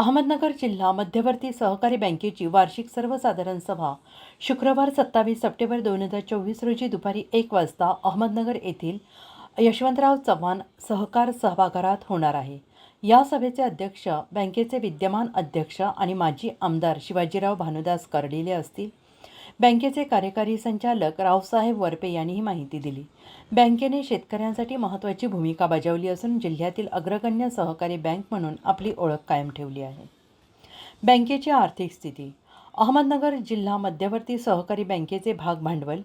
अहमदनगर जिल्हा मध्यवर्ती सहकारी बँकेची वार्षिक सर्वसाधारण सभा शुक्रवार सत्तावीस सप्टेंबर दोन हजार चोवीस रोजी दुपारी एक वाजता अहमदनगर येथील यशवंतराव चव्हाण सहकार सहभागारात होणार आहे. या सभेचे अध्यक्ष बँकेचे विद्यमान अध्यक्ष आणि माजी आमदार शिवाजीराव भानुदास कर्डिले असतील. बँकेचे कार्यकारी संचालक रावसाहेब वरपे यांनी ही माहिती दिली. बँकेने शेतकऱ्यांसाठी महत्त्वाची भूमिका बजावली असून जिल्ह्यातील अग्रगण्य सहकारी बँक म्हणून आपली ओळख कायम ठेवली आहे. बँकेची आर्थिक स्थिती. अहमदनगर जिल्हा मध्यवर्ती सहकारी बँकेचे भाग भांडवल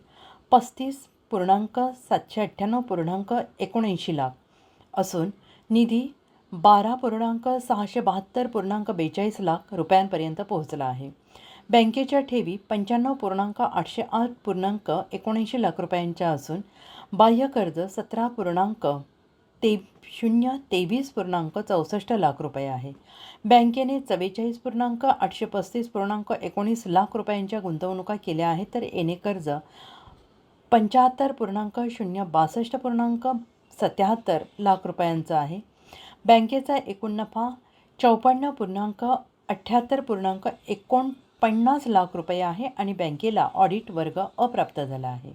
पस्तीस पूर्णांक सातशे अठ्ठ्याण्णव पूर्णांक एकोणऐंशी लाख असून निधी बारा पूर्णांक सहाशे बहात्तर पूर्णांक बेचाळीस लाख रुपयांपर्यंत पोहोचला आहे. बँकेच्या ठेवी पंच्याण्णव पूर्णांक आठशे आठ पूर्णांक एकोणऐंशी लाख रुपयांच्या असून बाह्य कर्ज सतरा पूर्णांक ते शून्य तेवीस पूर्णांक चौसष्ट लाख रुपये आहे. बँकेने चव्वेचाळीस पूर्णांक आठशे पस्तीस पूर्णांक एकोणीस लाख रुपयांच्या गुंतवणुका केल्या आहेत तर एने कर्ज पंच्याहत्तर पूर्णांक शून्य बासष्ट पूर्णांक सत्याहत्तर लाख रुपयांचा आहे. बँकेचा एकूण नफा चौपन्न पूर्णांक अठ्ठ्याहत्तर पूर्णांक एकोण पन्नास लाख रुपये आहे आणि बँकेला ऑडिट वर्ग अप्राप्त झाला आहे.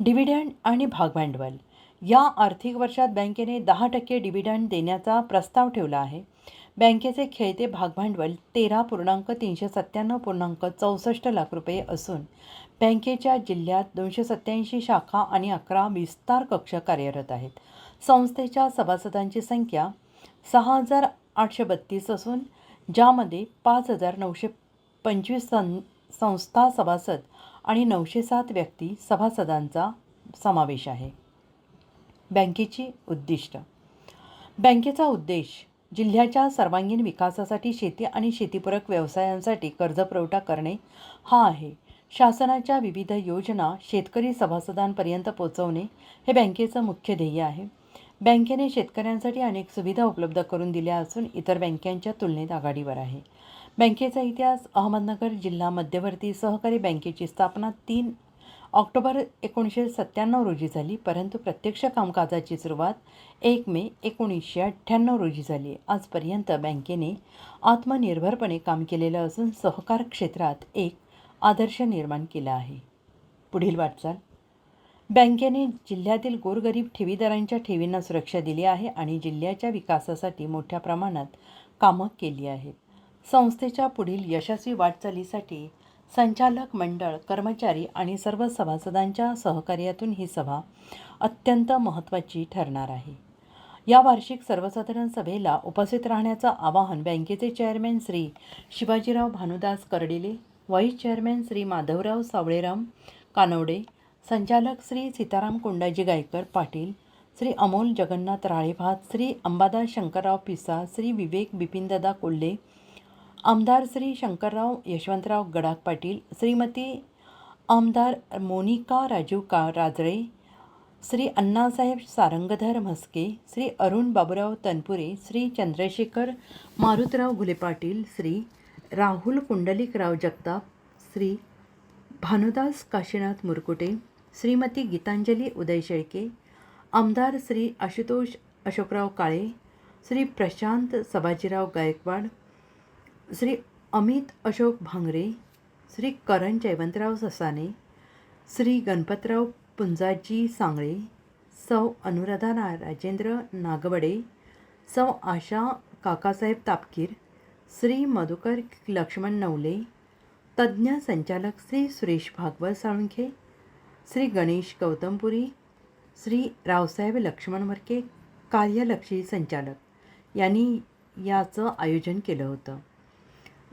डिव्हिडंड आणि भागभांडवल. या आर्थिक वर्षात बँकेने दहा टक्के डिव्हिडंड देण्याचा प्रस्ताव ठेवला आहे. बँकेचे खेळते भागभांडवल तेरा पूर्णांक तीनशे सत्त्याण्णव पूर्णांक चौसष्ट लाख रुपये असून बँकेच्या जिल्ह्यात दोनशे सत्त्याऐंशी शाखा आणि अकरा विस्तार कक्ष कार्यरत आहेत. संस्थेच्या सभासदांची संख्या सहा हजार आठशे बत्तीस असून ज्यामध्ये पाच हजार नऊशे पंचवीस सं संस्था सभासद आणि नऊशे सात व्यक्ती सभासदांचा समावेश आहे. बँकेची उद्दिष्ट. बँकेचा उद्देश जिल्ह्याच्या सर्वांगीण विकासासाठी शेती आणि शेतीपूरक व्यवसायांसाठी कर्जपुरवठा करणे हा आहे. शासनाच्या विविध योजना शेतकरी सभासदांपर्यंत पोहोचवणे हे बँकेचं मुख्य ध्येय आहे. बँकेने शेतकऱ्यांसाठी अनेक सुविधा उपलब्ध करून दिल्या असून इतर बँकांच्या तुलनेत आघाडीवर आहे. बँकेचा इतिहास अहमदनगर जिल्हा मध्यवर्ती सहकारी बँकेची स्थापना तीन ऑक्टोबर एकोणीसशे सत्त्याण्णव रोजी झाली परंतु प्रत्यक्ष कामकाजाची सुरुवात एक मे एकोणीसशे अठ्ठ्याण्णव रोजी झाली. आजपर्यंत बँकेने आत्मनिर्भरपणे काम केलेलं असून सहकार क्षेत्रात एक आदर्श निर्माण केला आहे. पुढील वाटचाल. बँकेने जिल्ह्यातील गोरगरीब ठेवीदारांच्या ठेवींना सुरक्षा दिली आहे आणि जिल्ह्याच्या विकासासाठी मोठ्या प्रमाणात कामं केली आहेत. संस्थेच्या पुढील यशस्वी वाटचालीसाठी संचालक मंडळ कर्मचारी आणि सर्व सभासदांच्या सहकार्यातून ही सभा अत्यंत महत्त्वाची ठरणार आहे. या वार्षिक सर्वसाधारण सभेला उपस्थित राहण्याचं आवाहन बँकेचे chairman Shri Shivajirao Bhanudas Kardile vice chairman Shri Madhavrao Sawleram Kanwade संचालक श्री सीताराम कोंडाजी गायकर पाटील श्री अमोल जगन्नाथ राळेभात श्री अंबादास शंकरराव पिसा श्री विवेक बिपिनदादा कोल्हे आमदार श्री शंकरराव यशवंतराव गडाख पाटील श्रीमती आमदार मोनिका राजीव का राजळे श्री अण्णासाहेब सारंगधर म्हस्के श्री अरुण बाबूराव तनपुरे श्री चंद्रशेखर मारुतराव घुले पाटील श्री राहुल कुंडलिकराव जगताप श्री भानुदास काशीनाथ मुरकुटे श्रीमती गीतांजली उदय शेळके आमदार श्री आशुतोष अशोकराव काळे श्री प्रशांत सबाजीराव गायकवाड श्री अमित अशोक भांगरे श्री करण जयवंतराव ससाने श्री गणपतराव पुंजाजी सांगळे सौ अनुराधा ना राजेंद्र नागवडे सौ आशा काकासाहेब तापकीर श्री मधुकर लक्ष्मण नवले तज्ज्ञ संचालक श्री सुरेश भागवत साळुंखे श्री गणेश गौतमपुरी श्री रावसाहेब लक्ष्मण मरके कार्यलक्षी संचालक यांनी याचं आयोजन केलं होतं.